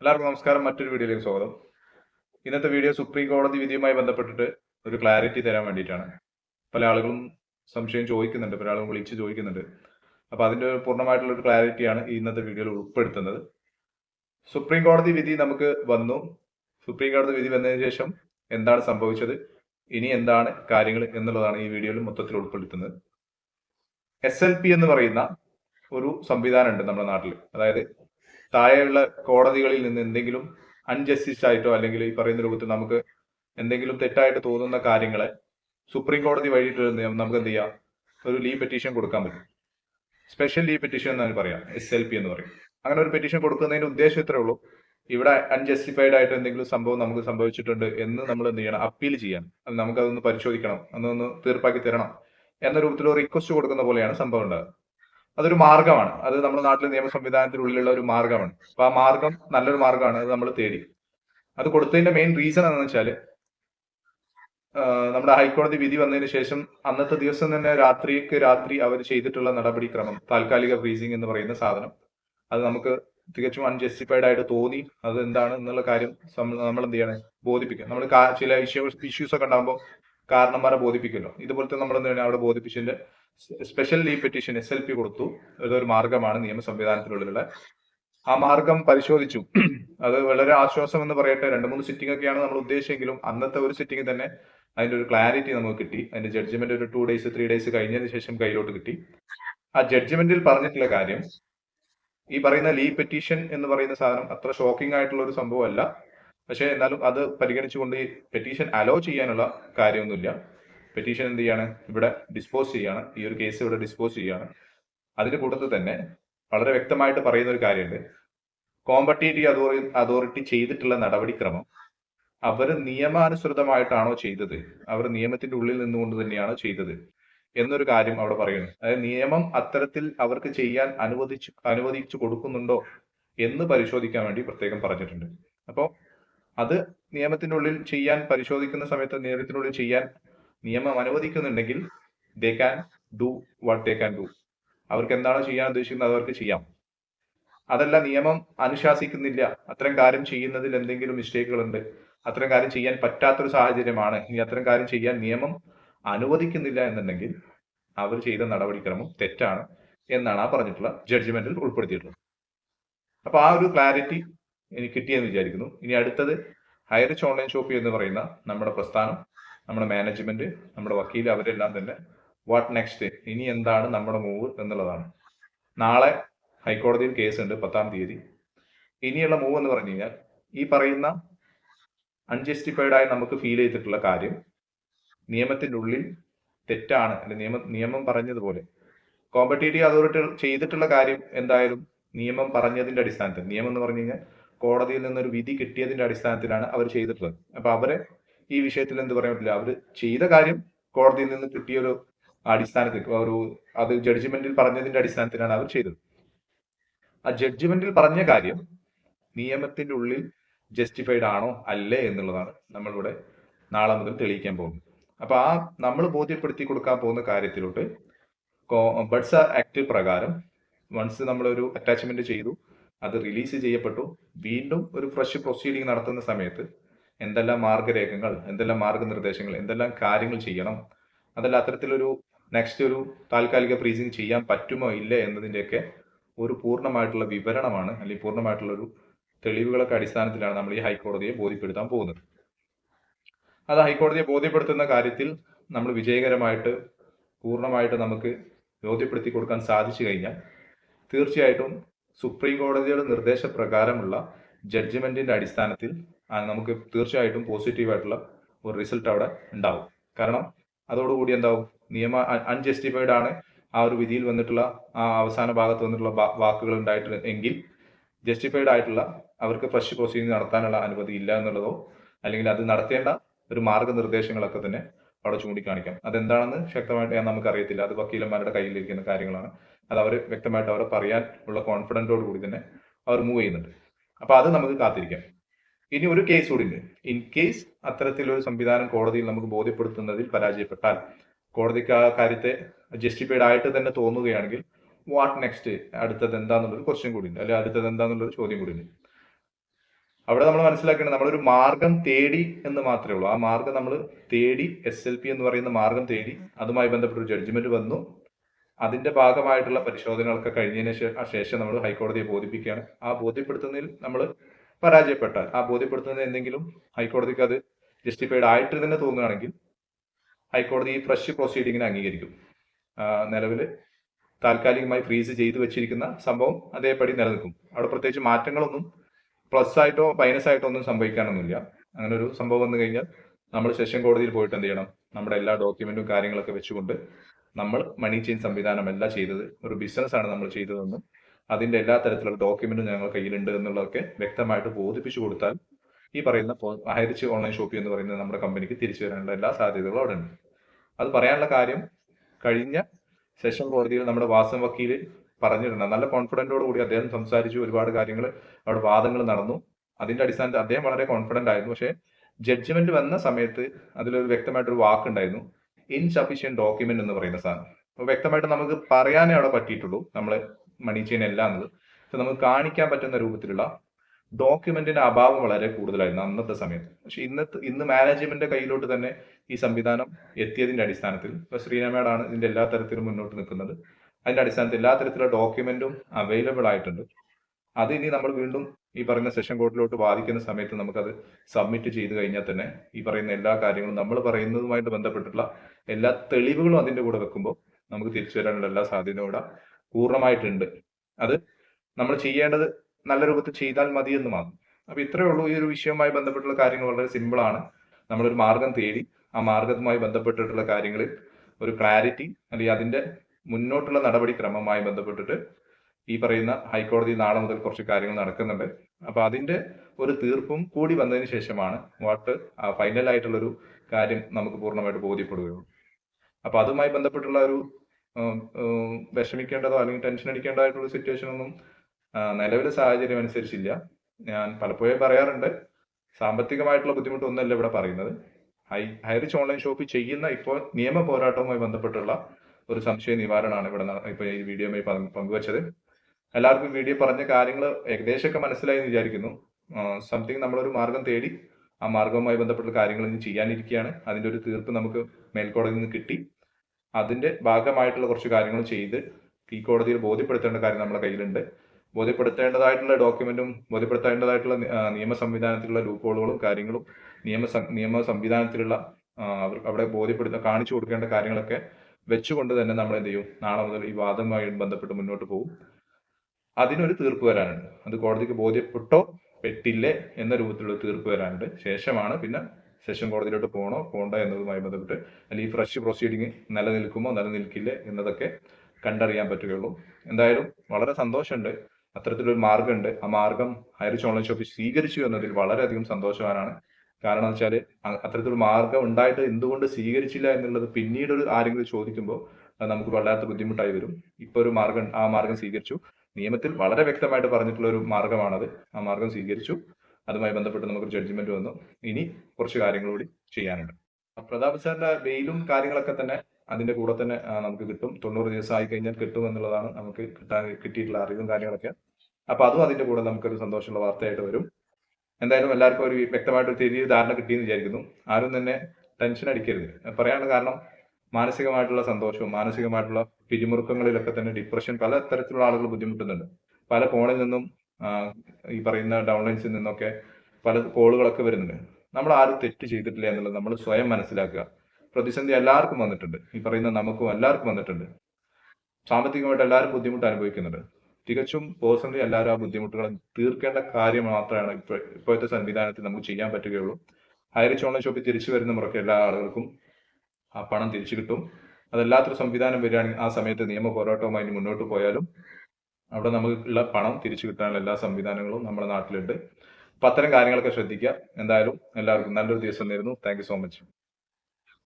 എല്ലാവർക്കും നമസ്കാരം. മറ്റൊരു വീഡിയോയിലേക്ക് സ്വാഗതം. ഇന്നത്തെ വീഡിയോ സുപ്രീം കോടതി വിധിയുമായി ബന്ധപ്പെട്ടിട്ട് ഒരു ക്ലാരിറ്റി തരാൻ വേണ്ടിയിട്ടാണ്. പല ആളുകളും സംശയം ചോദിക്കുന്നുണ്ട്. പല ആളുകളും വിളിച്ച് ചോദിക്കുന്നുണ്ട്. അപ്പൊ അതിന്റെ ഒരു പൂർണമായിട്ടുള്ള ഒരു ക്ലാരിറ്റിയാണ് ഇന്നത്തെ വീഡിയോയിൽ ഉൾപ്പെടുത്തുന്നത്. സുപ്രീം കോടതി വിധി നമുക്ക് വന്നു. സുപ്രീം കോടതി വിധി വന്നതിന് ശേഷം എന്താണ് സംഭവിച്ചത്? ഇനി എന്താണ് കാര്യങ്ങൾ എന്നുള്ളതാണ് ഈ വീഡിയോയിൽ മൊത്തത്തിൽ ഉൾപ്പെടുത്തുന്നത്. എസ് എൽ പി എന്ന് പറയുന്ന ഒരു സംവിധാനം ഉണ്ട് നമ്മുടെ നാട്ടിൽ അതായത് താഴെയുള്ള കോടതികളിൽ നിന്ന് എന്തെങ്കിലും അൺജസ്റ്റിസ്ഡ് ആയിട്ടോ അല്ലെങ്കിൽ ഈ പറയുന്ന രൂപത്തിൽ നമുക്ക് എന്തെങ്കിലും തെറ്റായിട്ട് തോന്നുന്ന കാര്യങ്ങളെ സുപ്രീം കോടതി വഴിയിട്ട് നമുക്ക് എന്ത് ചെയ്യാം? ഒരു ലീവ് പെറ്റീഷൻ കൊടുക്കാൻ പറ്റും. സ്പെഷ്യൽ ലീവ് പെറ്റീഷൻ എന്നാണ് പറയാം. എസ് എൽ പി എന്ന് പറയും. അങ്ങനെ ഒരു പെറ്റീഷൻ കൊടുക്കുന്നതിന്റെ ഉദ്ദേശം ഇത്രേ ഉള്ളൂ. ഇവിടെ അൺജസ്റ്റിഫൈഡ് ആയിട്ട് എന്തെങ്കിലും സംഭവം നമുക്ക് സംഭവിച്ചിട്ടുണ്ട് എന്ന് നമ്മൾ എന്ത് ചെയ്യണം? അപ്പീൽ നമുക്ക് അതൊന്ന് പരിശോധിക്കണം. അതൊന്ന് തീർപ്പാക്കി തരണം. എന്ന രൂപത്തിൽ റിക്വസ്റ്റ് കൊടുക്കുന്ന പോലെയാണ് സംഭവം ഉണ്ടാകുന്നത് അതൊരു മാർഗമാണ് അത് നമ്മുടെ നാട്ടിലെ നിയമ സംവിധാനത്തിനുള്ളിലുള്ള ഒരു മാർഗമാണ് അപ്പൊ ആ മാർഗം നല്ലൊരു മാർഗമാണ് അത് നമ്മൾ തേടി. അത് കൊടുത്തതിന്റെ മെയിൻ റീസൺ എന്താണെന്ന് വെച്ചാൽ നമ്മുടെ ഹൈക്കോടതി വിധി വന്നതിന് ശേഷം അന്നത്തെ ദിവസം തന്നെ രാത്രിക്ക് രാത്രി അവർ ചെയ്തിട്ടുള്ള നടപടിക്രമം താൽക്കാലിക ഫ്രീസിംഗ് എന്ന് പറയുന്ന സാധനം അത് നമുക്ക് തികച്ചും അൺജസ്റ്റിഫൈഡ് ആയിട്ട് തോന്നി. അത് എന്താണ് എന്നുള്ള കാര്യം നമ്മൾ എന്ത് ചെയ്യണേ? ബോധിപ്പിക്കുക നമ്മൾ ചില ഇഷ്യൂസ് ഇഷ്യൂസ് ഒക്കെ ഉണ്ടാകുമ്പോൾ കാരണന്മാരെ ബോധിപ്പിക്കുമല്ലോ. ഇതുപോലത്തെ നമ്മൾ എന്ത് അവിടെ ബോധിപ്പിച്ചതിന്റെ special leave petition S L P കൊടുത്തു. അതൊരു മാർഗമാണ് നിയമ സംവിധാനത്തിലുള്ള ആ മാർഗം പരിശോധിച്ചു. അത് വളരെ ആശ്വാസം എന്ന് പറയട്ടെ. രണ്ട് മൂന്ന് സിറ്റിംഗ് ഒക്കെയാണ് നമ്മൾ ഉദ്ദേശിച്ചെങ്കിലും അന്നത്തെ ഒരു സിറ്റിംഗ് തന്നെ അതിന്റെ ഒരു ക്ലാരിറ്റി നമുക്ക് കിട്ടി. അതിന്റെ ജഡ്ജ്മെന്റ് ഒരു ടു ഡേയ്സ് ത്രീ ഡേയ്സ് കഴിഞ്ഞതിന് ശേഷം കയ്യിലോട്ട് കിട്ടി. ആ ജഡ്ജ്മെന്റിൽ പറഞ്ഞിട്ടുള്ള കാര്യം ഈ പറയുന്ന ലീ പെറ്റീഷൻ എന്ന് പറയുന്ന സാധനം അത്ര ഷോക്കിംഗ് ആയിട്ടുള്ള ഒരു സംഭവമല്ല. പക്ഷേ എന്നാലും അത് പരിഗണിച്ചുകൊണ്ട് ഈ പെറ്റീഷൻ അലോ ചെയ്യാനുള്ള കാര്യമൊന്നുമില്ല. പെറ്റീഷൻ എന്ത് ചെയ്യാണ്? ഇവിടെ ഡിസ്പോസ് ചെയ്യാണ്. ഈ ഒരു കേസ് ഇവിടെ ഡിസ്പോസ് ചെയ്യാണ്. അതിന്റെ കൂട്ടത്തിൽ തന്നെ വളരെ വ്യക്തമായിട്ട് പറയുന്ന ഒരു കാര്യമുണ്ട്. കോമ്പറ്റേറ്റീവ് അതോറി അതോറിറ്റി ചെയ്തിട്ടുള്ള നടപടിക്രമം അവർ നിയമാനുസൃതമായിട്ടാണോ ചെയ്തത്? അവർ നിയമത്തിന്റെ ഉള്ളിൽ നിന്നുകൊണ്ട് തന്നെയാണോ ചെയ്തത്? എന്നൊരു കാര്യം അവിടെ പറയുന്നു. അതായത് നിയമം അത്തരത്തിൽ അവർക്ക് ചെയ്യാൻ അനുവദിച്ചു അനുവദിച്ചു കൊടുക്കുന്നുണ്ടോ എന്ന് പരിശോധിക്കാൻ വേണ്ടി പ്രത്യേകം പറഞ്ഞിട്ടുണ്ട്. അപ്പോൾ അത് നിയമത്തിന്റെ ഉള്ളിൽ ചെയ്യാൻ പരിശോധിക്കുന്ന സമയത്ത് നിയമത്തിനുള്ളിൽ ചെയ്യാൻ നിയമം അനുവദിക്കുന്നുണ്ടെങ്കിൽ they can do what they can do അവർക്ക് എന്താണോ ചെയ്യാൻ ഉദ്ദേശിക്കുന്നത് അവർക്ക് ചെയ്യാം. അതല്ല നിയമം അനുശാസിക്കുന്നില്ല. അത്തരം കാര്യം ചെയ്യുന്നതിൽ എന്തെങ്കിലും മിസ്റ്റേക്കുകൾ ഉണ്ട് അത്തരം കാര്യം ചെയ്യാൻ പറ്റാത്തൊരു സാഹചര്യമാണ്. ഇനി അത്തരം കാര്യം ചെയ്യാൻ നിയമം അനുവദിക്കുന്നില്ല എന്നുണ്ടെങ്കിൽ അവർ ചെയ്ത നടപടിക്രമം തെറ്റാണ് എന്നാണ് ആ പറഞ്ഞിട്ടുള്ള ജഡ്ജ്മെന്റിൽ ഉൾപ്പെടുത്തിയിട്ടുള്ളത്. അപ്പൊ ആ ഒരു ക്ലാരിറ്റി എനിക്ക് കിട്ടിയെന്ന് വിചാരിക്കുന്നു. ഇനി അടുത്തത് ഹൈറിച്ച് ഓൺലൈൻ ഷോപ്പ് എന്ന് പറയുന്ന നമ്മുടെ പ്രസ്ഥാനം നമ്മുടെ മാനേജ്മെന്റ് നമ്മുടെ വക്കീൽ അവരെല്ലാം തന്നെ വാട്ട് നെക്സ്റ്റ് ഇനി എന്താണ് നമ്മുടെ മൂവ് എന്നുള്ളതാണ്. നാളെ ഹൈക്കോടതിയിൽ കേസ് ഉണ്ട് പത്താം തീയതി. ഇനിയുള്ള മൂവ് എന്ന് പറഞ്ഞു കഴിഞ്ഞാൽ ഈ പറയുന്ന അൺജസ്റ്റിഫൈഡ് ആയി നമുക്ക് ഫീൽ ചെയ്തിട്ടുള്ള കാര്യം നിയമത്തിന്റെ ഉള്ളിൽ തെറ്റാണ്. അല്ലെ നിയമം നിയമം പറഞ്ഞതുപോലെ. കോമ്പറ്റേറ്റീവ് അതോറിറ്റി ചെയ്തിട്ടുള്ള കാര്യം എന്തായാലും നിയമം പറഞ്ഞതിന്റെ അടിസ്ഥാനത്തിൽ നിയമം എന്ന് പറഞ്ഞു കഴിഞ്ഞാൽ കോടതിയിൽ നിന്നൊരു വിധി കിട്ടിയതിന്റെ അടിസ്ഥാനത്തിലാണ് അവർ ചെയ്തിട്ടുള്ളത്. അപ്പൊ അവരെ ഈ വിഷയത്തിൽ എന്ത് പറയാൻ പറ്റില്ല. അവർ ചെയ്ത കാര്യം കോടതിയിൽ നിന്ന് കിട്ടിയ ഒരു അടിസ്ഥാനത്തിൽ ഒരു അത് ജഡ്ജ്മെന്റിൽ പറഞ്ഞതിന്റെ അടിസ്ഥാനത്തിലാണ് അവർ ചെയ്തത്. ആ ജഡ്ജ്മെന്റിൽ പറഞ്ഞ കാര്യം നിയമത്തിന്റെ ഉള്ളിൽ ജസ്റ്റിഫൈഡ് ആണോ അല്ലേ എന്നുള്ളതാണ് നമ്മളിവിടെ നാളെ മുതൽ തെളിയിക്കാൻ പോകുന്നത്. അപ്പൊ ആ നമ്മൾ ബോധ്യപ്പെടുത്തി കൊടുക്കാൻ പോകുന്ന കാര്യത്തിലോട്ട് ബഡ്സ് ആക്ട് പ്രകാരം വൺസ് നമ്മളൊരു അറ്റാച്ച്മെന്റ് ചെയ്തു അത് റിലീസ് ചെയ്യപ്പെട്ടു വീണ്ടും ഒരു ഫ്രഷ് പ്രൊസീഡിങ് നടത്തുന്ന സമയത്ത് എന്തെല്ലാം മാർഗരേഖകൾ എന്തെല്ലാം മാർഗനിർദ്ദേശങ്ങൾ എന്തെല്ലാം കാര്യങ്ങൾ ചെയ്യണം. അതല്ല അത്തരത്തിലൊരു നെക്സ്റ്റ് ഒരു താൽക്കാലിക ഫ്രീസിങ് ചെയ്യാൻ പറ്റുമോ ഇല്ല എന്നതിന്റെയൊക്കെ ഒരു പൂർണമായിട്ടുള്ള വിവരണമാണ് അല്ലെങ്കിൽ പൂർണമായിട്ടുള്ള ഒരു തെളിവുകളൊക്കെ അടിസ്ഥാനത്തിലാണ് നമ്മൾ ഈ ഹൈക്കോടതിയെ ബോധ്യപ്പെടുത്താൻ പോകുന്നത്. അത് ഹൈക്കോടതിയെ ബോധ്യപ്പെടുത്തുന്ന കാര്യത്തിൽ നമ്മൾ വിജയകരമായിട്ട് പൂർണമായിട്ട് നമുക്ക് ബോധ്യപ്പെടുത്തി കൊടുക്കാൻ സാധിച്ചു കഴിഞ്ഞാൽ തീർച്ചയായിട്ടും സുപ്രീം കോടതിയുടെ നിർദ്ദേശപ്രകാരമുള്ള ജഡ്ജ്മെന്റിന്റെ അടിസ്ഥാനത്തിൽ നമുക്ക് തീർച്ചയായിട്ടും പോസിറ്റീവ് ആയിട്ടുള്ള ഒരു റിസൾട്ട് അവിടെ ഉണ്ടാവും. കാരണം അതോടുകൂടി എന്താവും? നിയമ അൺജസ്റ്റിഫൈഡ് ആണ് ആ ഒരു വിധിയിൽ വന്നിട്ടുള്ള ആ അവസാന ഭാഗത്ത് വന്നിട്ടുള്ള വാക്കുകൾ ഉണ്ടായിട്ട് എങ്കിൽ ജസ്റ്റിഫൈഡ് ആയിട്ടുള്ള അവർക്ക് ഫ്രഷ് പ്രൊസീജിങ് നടത്താനുള്ള അനുമതി ഇല്ല എന്നുള്ളതോ അല്ലെങ്കിൽ അത് നടത്തേണ്ട ഒരു മാർഗനിർദ്ദേശങ്ങളൊക്കെ തന്നെ അവിടെ ചൂണ്ടിക്കാണിക്കാം. അതെന്താണെന്ന് ശക്തമായിട്ട് നമുക്ക് അറിയത്തില്ല അത് വക്കീലന്മാരുടെ കയ്യിലിരിക്കുന്ന കാര്യങ്ങളാണ്. അത് അവർ വ്യക്തമായിട്ട് അവരെ പറയാൻ ഉള്ള കോൺഫിഡന്റോട് കൂടി തന്നെ അവർ മൂവ് ചെയ്യുന്നുണ്ട്. അപ്പൊ അത് നമുക്ക് കാത്തിരിക്കാം. ഇനി ഒരു കേസ് കൂടി ഉണ്ട് ഇൻ കേസ് അത്തരത്തിലൊരു സംവിധാനം കോടതിയിൽ നമുക്ക് ബോധ്യപ്പെടുത്തുന്നതിൽ പരാജയപ്പെട്ടാൽ കോടതിക്ക് ആ കാര്യത്തെ ജസ്റ്റിഫൈഡ് ആയിട്ട് തന്നെ തോന്നുകയാണെങ്കിൽ വാട്ട് നെക്സ്റ്റ് അടുത്തത് എന്താന്നുള്ളൊരു ക്വസ്റ്റ്യൻ കൂടി ഉണ്ട് അല്ലെങ്കിൽ അടുത്തത് എന്താന്നുള്ളൊരു ചോദ്യം കൂടി ഉണ്ട് അവിടെ നമ്മൾ മനസ്സിലാക്കേണ്ടത് നമ്മളൊരു മാർഗം തേടി എന്ന് മാത്രമേ ഉള്ളൂ. ആ മാർഗം നമ്മൾ തേടി എസ് എൽ പി എന്ന് പറയുന്ന മാർഗം തേടി അതുമായി ബന്ധപ്പെട്ട ഒരു ജഡ്ജ്മെന്റ് വന്നു. അതിന്റെ ഭാഗമായിട്ടുള്ള പരിശോധനകളൊക്കെ കഴിഞ്ഞതിന് ശേഷം നമ്മൾ ഹൈക്കോടതിയെ ബോധിപ്പിക്കുകയാണ്. ആ ബോധ്യപ്പെടുത്തുന്നതിൽ നമ്മൾ പരാജയപ്പെട്ടാൽ ആ ബോധ്യപ്പെടുത്തുന്നതിൽ എന്തെങ്കിലും ഹൈക്കോടതിക്ക് അത് ജസ്റ്റിഫൈഡ് ആയിട്ട് തന്നെ തോന്നുകയാണെങ്കിൽ ഹൈക്കോടതി ഈ ഫ്രഷ് പ്രൊസീഡിങ്ങിനെ അംഗീകരിക്കും. നിലവിൽ താൽക്കാലികമായി ഫ്രീസ് ചെയ്തു വെച്ചിരിക്കുന്ന സംഭവം അതേപടി നിലനിൽക്കും. അവിടെ പ്രത്യേകിച്ച് മാറ്റങ്ങളൊന്നും പ്ലസ് ആയിട്ടോ മൈനസ് ആയിട്ടോ ഒന്നും സംഭവിക്കാനൊന്നുമില്ല. അങ്ങനെ ഒരു സംഭവം വന്നു കഴിഞ്ഞാൽ നമ്മൾ സെഷൻ കോടതിയിൽ പോയിട്ട് എന്ത് ചെയ്യണം? നമ്മുടെ എല്ലാ ഡോക്യുമെന്റും കാര്യങ്ങളൊക്കെ വെച്ചുകൊണ്ട് നമ്മൾ മണി ചെയിൻ സംവിധാനം അല്ല ചെയ്തത്. ഒരു ബിസിനസ് ആണ് നമ്മൾ ചെയ്തതെന്നും അതിന്റെ എല്ലാ തരത്തിലുള്ള ഡോക്യുമെന്റും ഞങ്ങൾ കയ്യിലുണ്ട് എന്നുള്ളതൊക്കെ വ്യക്തമായിട്ട് ബോധിപ്പിച്ചു കൊടുത്താൽ ഈ പറയുന്ന അഹരിച്ച് ഓൺലൈൻ ഷോപ്പിംഗ് എന്ന് പറയുന്നത് നമ്മുടെ കമ്പനിക്ക് തിരിച്ചു വരാനുള്ള എല്ലാ സാധ്യതകളും അവിടെ ഉണ്ട്. അത് പറയാനുള്ള കാര്യം കഴിഞ്ഞ സെഷൻ കോടതിയിൽ നമ്മുടെ വാസം വക്കീൽ പറഞ്ഞിട്ടുണ്ട്. നല്ല കോൺഫിഡന്റോട് കൂടി അദ്ദേഹം സംസാരിച്ചു. ഒരുപാട് കാര്യങ്ങൾ അവിടെ വാദങ്ങൾ നടന്നു. അതിന്റെ അടിസ്ഥാനത്തിൽ അദ്ദേഹം വളരെ കോൺഫിഡന്റ് ആയിരുന്നു. പക്ഷേ ജഡ്ജ്മെന്റ് വന്ന സമയത്ത് അതിലൊരു വ്യക്തമായിട്ടൊരു വാക്കുണ്ടായിരുന്നു. ഇൻസഫിഷ്യന്റ് ഡോക്യുമെന്റ് എന്ന് പറയുന്ന സാധനം. വ്യക്തമായിട്ട് നമുക്ക് പറയാനേ അവിടെ പറ്റിയിട്ടുള്ളൂ. നമ്മൾ മണി ചെയിൻ എല്ലാം പക്ഷെ നമുക്ക് കാണിക്കാൻ പറ്റുന്ന രൂപത്തിലുള്ള ഡോക്യുമെന്റിന്റെ അഭാവം വളരെ കൂടുതലായിരുന്നു അന്നത്തെ സമയത്ത്. പക്ഷെ ഇന്നത്തെ ഇന്ന് മാനേജ്മെന്റിന്റെ കയ്യിലോട്ട് തന്നെ ഈ സംവിധാനം എത്തിയതിന്റെ അടിസ്ഥാനത്തിൽ ഇപ്പൊ ശ്രീരാമേടാണ് ഇതിന്റെ എല്ലാ തരത്തിലും മുന്നോട്ട് നിൽക്കുന്നത്. അതിന്റെ അടിസ്ഥാനത്തിൽ എല്ലാ തരത്തിലുള്ള ഡോക്യുമെന്റും അവൈലബിൾ ആയിട്ടുണ്ട്. അത് ഇനി നമ്മൾ വീണ്ടും ഈ പറയുന്ന സെഷൻ കോർട്ടിലോട്ട് ബാധിക്കുന്ന സമയത്ത് നമുക്കത് സബ്മിറ്റ് ചെയ്ത് കഴിഞ്ഞാൽ തന്നെ ഈ പറയുന്ന എല്ലാ കാര്യങ്ങളും നമ്മൾ പറയുന്നതുമായിട്ട് ബന്ധപ്പെട്ടിട്ടുള്ള എല്ലാ തെളിവുകളും അതിന്റെ കൂടെ വെക്കുമ്പോൾ നമുക്ക് തിരിച്ചു വരാനുള്ള എല്ലാ സാധ്യതയും ഇവിടെ പൂർണമായിട്ടുണ്ട്. അത് നമ്മൾ ചെയ്യേണ്ടത് നല്ല രൂപത്തിൽ ചെയ്താൽ മതി എന്ന് മാത്രം. അപ്പൊ ഇത്രയേ ഉള്ളൂ. ഈ ഒരു വിഷയവുമായി ബന്ധപ്പെട്ടുള്ള കാര്യങ്ങൾ വളരെ സിമ്പിൾ ആണ്. നമ്മളൊരു മാർഗം തേടി ആ മാർഗവുമായി ബന്ധപ്പെട്ടിട്ടുള്ള കാര്യങ്ങളിൽ ഒരു ക്ലാരിറ്റി അല്ലെങ്കിൽ അതിന്റെ മുന്നോട്ടുള്ള നടപടിക്രമവുമായി ബന്ധപ്പെട്ടിട്ട് ഈ പറയുന്ന ഹൈക്കോടതി നാളെ മുതൽ കുറച്ച് കാര്യങ്ങൾ നടക്കുന്നുണ്ട്. അപ്പൊ അതിന്റെ ഒരു തീർപ്പും കൂടി വന്നതിന് ശേഷമാണ് വാട്ട് ഫൈനൽ ആയിട്ടുള്ള ഒരു കാര്യം നമുക്ക് പൂർണമായിട്ട് ബോധ്യപ്പെടുകയുള്ളൂ. അപ്പൊ അതുമായി ബന്ധപ്പെട്ടുള്ള ഒരു വിഷമിക്കേണ്ടതോ അല്ലെങ്കിൽ ടെൻഷൻ അടിക്കേണ്ടതായിട്ടുള്ള സിറ്റുവേഷൻ ഒന്നും നിലവിലെ സാഹചര്യം അനുസരിച്ചില്ല. ഞാൻ പലപ്പോഴും പറയാറുണ്ട് സാമ്പത്തികമായിട്ടുള്ള ബുദ്ധിമുട്ടൊന്നുമല്ല ഇവിടെ പറയുന്നത്. ഹൈ ഹൈറിച്ച് ഓൺലൈൻ ഷോപ്പ് ചെയ്യുന്ന ഇപ്പോൾ നിയമ പോരാട്ടവുമായി ബന്ധപ്പെട്ടുള്ള ഒരു സംശയ നിവാരണമാണ് ഇവിടെ ഇപ്പൊ ഈ വീഡിയോയുമായി പങ്ക് പങ്കുവച്ചത്. എല്ലാവർക്കും വീഡിയോ പറഞ്ഞ കാര്യങ്ങൾ ഏകദേശമൊക്കെ മനസ്സിലായി എന്ന് വിചാരിക്കുന്നു. സംതിങ് നമ്മളൊരു മാർഗം തേടി ആ മാർഗവുമായി ബന്ധപ്പെട്ട കാര്യങ്ങൾ ഇനി ചെയ്യാനിരിക്കുകയാണ്. അതിന്റെ ഒരു തീർപ്പ് നമുക്ക് മേൽക്കോടതിയിൽ നിന്ന് കിട്ടി. അതിന്റെ ഭാഗമായിട്ടുള്ള കുറച്ച് കാര്യങ്ങൾ ചെയ്ത് ഈ കോടതിയിൽ ബോധ്യപ്പെടുത്തേണ്ട കാര്യം നമ്മുടെ കയ്യിലുണ്ട്. ബോധ്യപ്പെടുത്തേണ്ടതായിട്ടുള്ള ഡോക്യുമെന്റും ബോധ്യപ്പെടുത്തേണ്ടതായിട്ടുള്ള നിയമ സംവിധാനത്തിലുള്ള ലൂപ്പോളുകളും കാര്യങ്ങളും നിയമ നിയമ സംവിധാനത്തിലുള്ള അവിടെ ബോധ്യപ്പെടുത്ത കാണിച്ചു കൊടുക്കേണ്ട കാര്യങ്ങളൊക്കെ വെച്ചുകൊണ്ട് തന്നെ നമ്മൾ എന്ത് ചെയ്യും? നാളെ മുതൽ ഈ വാദവുമായി ബന്ധപ്പെട്ട് മുന്നോട്ട് പോകും. അതിനൊരു തീർപ്പ് വരാനുണ്ട്. അത് കോടതിക്ക് ബോധ്യപ്പെട്ടോ? പെട്ടില്ലേ? എന്ന രൂപത്തിലുള്ള തീർപ്പ് വരാനുണ്ട്. ശേഷമാണ് പിന്നെ സെഷൻ കോടതിയിലോട്ട് പോകണോ പോകണ്ടോ എന്നതുമായി ബന്ധപ്പെട്ട് അല്ലെങ്കിൽ ഈ ഫ്രഷ് പ്രൊസീഡിങ് നിലനിൽക്കുമോ നിലനിൽക്കില്ലേ എന്നതൊക്കെ കണ്ടറിയാൻ പറ്റുകയുള്ളൂ. എന്തായാലും വളരെ സന്തോഷമുണ്ട്. അത്തരത്തിലൊരു മാർഗമുണ്ട് ആ മാർഗം ഹയർ ചോളേജ് ഓഫീസ് സ്വീകരിച്ചു എന്നതിൽ വളരെയധികം സന്തോഷവാനാണ്. കാരണം എന്ന് വെച്ചാൽ അത്തരത്തിലൊരു മാർഗം ഉണ്ടായിട്ട് എന്തുകൊണ്ട് സ്വീകരിച്ചില്ല എന്നുള്ളത് പിന്നീട് ഒരു ആരെങ്കിലും ചോദിക്കുമ്പോൾ നമുക്ക് വല്ലാത്ത ബുദ്ധിമുട്ടായി വരും. ഇപ്പൊ ഒരു മാർഗം ആ മാർഗം സ്വീകരിച്ചു. നിയമത്തിൽ വളരെ വ്യക്തമായിട്ട് പറഞ്ഞിട്ടുള്ള ഒരു മാർഗമാണത് ആ മാർഗം സ്വീകരിച്ചു. അതുമായി ബന്ധപ്പെട്ട് നമുക്കൊരു ജഡ്ജ്മെന്റ് വന്നു. ഇനി കുറച്ച് കാര്യങ്ങൾ കൂടി ചെയ്യാനുണ്ട്. പ്രതാപ് സാറിന്റെ വെയിലും കാര്യങ്ങളൊക്കെ തന്നെ അതിന്റെ കൂടെ തന്നെ നമുക്ക് കിട്ടും. തൊണ്ണൂറ് ദിവസം ആയി കഴിഞ്ഞാൽ കിട്ടും എന്നുള്ളതാണ് നമുക്ക് കിട്ടാൻ കിട്ടിയിട്ടുള്ള അറിവും കാര്യങ്ങളൊക്കെ. അപ്പൊ അതും അതിന്റെ കൂടെ നമുക്കൊരു സന്തോഷമുള്ള വാർത്തയായിട്ട് വരും. എന്തായാലും എല്ലാവർക്കും ഒരു വ്യക്തമായിട്ട് ഒരു ചെറിയ ധാരണ കിട്ടിയെന്ന് വിചാരിക്കുന്നു. ആരും തന്നെ ടെൻഷൻ അടിക്കരുത്. പറയാനുള്ള കാരണം മാനസികമായിട്ടുള്ള സന്തോഷവും മാനസികമായിട്ടുള്ള പിരിമുറുക്കങ്ങളിലൊക്കെ തന്നെ ഡിപ്രഷൻ പല തരത്തിലുള്ള ആളുകൾ ബുദ്ധിമുട്ടുന്നുണ്ട്. പല കോണിൽ നിന്നും ഈ പറയുന്ന ഡൗൺലൈൻസിൽ നിന്നൊക്കെ പല കോളുകളൊക്കെ വരുന്നുണ്ട്. നമ്മൾ ആരും തെറ്റ് ചെയ്തിട്ടില്ല എന്നുള്ളത് നമ്മൾ സ്വയം മനസ്സിലാക്കുക. പ്രതിസന്ധി എല്ലാവർക്കും വന്നിട്ടുണ്ട്. ഈ പറയുന്ന നമുക്കും എല്ലാവർക്കും വന്നിട്ടുണ്ട്. സാമ്പത്തികമായിട്ട് എല്ലാവരും ബുദ്ധിമുട്ട് അനുഭവിക്കുന്നുണ്ട്. തികച്ചും പേഴ്സണലി എല്ലാവരും ആ ബുദ്ധിമുട്ടുകൾ തീർക്കേണ്ട കാര്യം മാത്രമാണ് ഇപ്പൊ ഇപ്പോഴത്തെ സംവിധാനത്തിൽ നമുക്ക് ചെയ്യാൻ പറ്റുകയുള്ളൂ. ഹൈറിച്ച് ഓൺലൈൻ ഷോപ്പിൽ തിരിച്ചു വരുന്ന മുറയ്ക്ക് എല്ലാ ആളുകൾക്കും ആ പണം തിരിച്ചു കിട്ടും. അതല്ലാത്തൊരു സംവിധാനം വരികയാണെങ്കിൽ ആ സമയത്ത് നിയമ പോരാട്ടവുമായി മുന്നോട്ട് പോയാലും അവിടെ നമുക്കുള്ള പണം തിരിച്ചു കിട്ടാനുള്ള എല്ലാ സംവിധാനങ്ങളും നമ്മുടെ നാട്ടിലുണ്ട്. അപ്പൊ അത്തരം കാര്യങ്ങളൊക്കെ ശ്രദ്ധിക്കുക. എന്തായാലും എല്ലാവർക്കും നല്ലൊരു ദിവസം നേരുന്നു. Thank so much